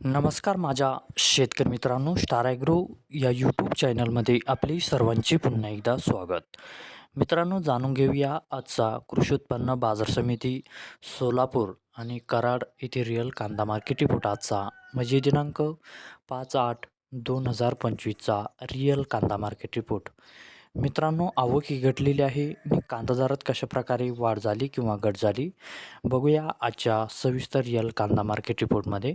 नमस्कार माझ्या शेतकरी मित्रांनो स्टारॅग्रो या यूट्यूब चॅनलमध्ये आपले सर्वांचे पुन्हा एकदा स्वागत. मित्रांनो जाणून घेऊया आजचा कृषी उत्पन्न बाजार समिती सोलापूर आणि कराड येथे रिअल कांदा मार्केट रिपोर्ट आजचा. म्हणजे दिनांक पाच आठ दोन हजार पंचवीसचा रिअल कांदा मार्केट रिपोर्ट मित्रांनो आवक ही घटलेली आहे आणि कांदा दरात कशा प्रकारे वाढ झाली किंवा घट झाली बघूया आजच्या सविस्तर रिअल कांदा मार्केट रिपोर्टमध्ये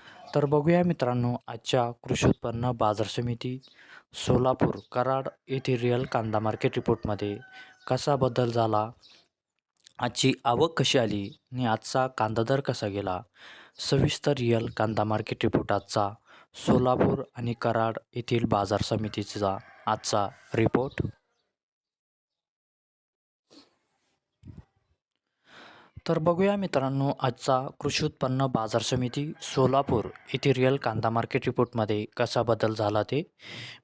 तर बघूया मित्रांनो आजच्या कृषी उत्पन्न बाजार समिती सोलापूर कराड येथे रिअल कांदा मार्केट रिपोर्टमध्ये कसा बदल झाला? आजची आवक कशी आली आणि आजचा कांदा दर कसा गेला? सविस्तर रिअल कांदा मार्केट रिपोर्ट आजचा सोलापूर आणि कराड येथील बाजार समितीचा आजचा रिपोर्ट तर बघूया मित्रांनो आजचा कृषी उत्पन्न बाजार समिती सोलापूर येथे रिअल कांदा मार्केट रिपोर्टमध्ये कसा बदल झाला ते.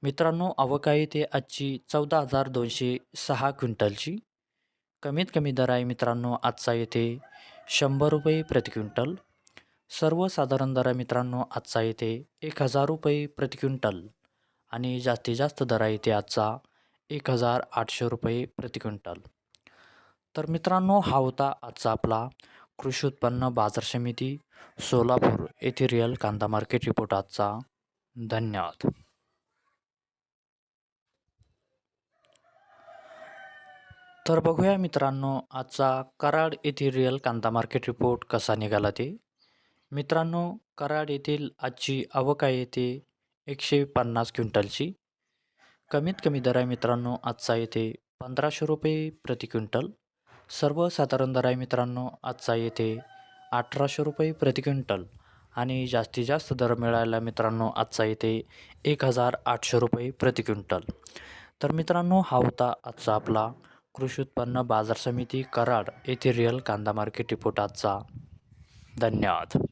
मित्रांनो अवकाळी ते आजची चौदा हजार दोनशे सहा क्विंटलची. कमीत कमी दर आहे मित्रांनो आजचा येथे शंभर रुपये प्रति क्विंटल. सर्वसाधारण दर आहे मित्रांनो आजचा येथे एक हजार रुपये प्रति क्विंटल. आणि जास्तीत जास्त दर आहे ते आजचा एक हजार आठशे रुपये प्रति क्विंटल. तर मित्रांनो हा होता आजचा आपला कृषी उत्पन्न बाजार समिती सोलापूर येथे रिअल कांदा मार्केट रिपोर्ट आजचा. धन्यवाद. तर बघूया मित्रांनो आजचा कराड येथील रिअल कांदा मार्केट रिपोर्ट कसा निघाला ते. मित्रांनो कराड येथील आजची आवक आहे ते एकशे पन्नास क्विंटलची. कमीत कमी दर आहे मित्रांनो आजचा येथे पंधराशे रुपये प्रति क्विंटल. सर्वसाधारण दर आहे मित्रांनो आजचा येथे अठराशे रुपये प्रति क्विंटल आणि जास्तीत जास्त दर मिळायला मित्रांनो आजचा येथे एक हजार आठशे रुपये प्रति क्विंटल. तर मित्रांनो हा होता आजचा आपला कृषी उत्पन्न बाजार समिती कराड येथे रिअल कांदा मार्केट रिपोर्ट आजचा. धन्यवाद.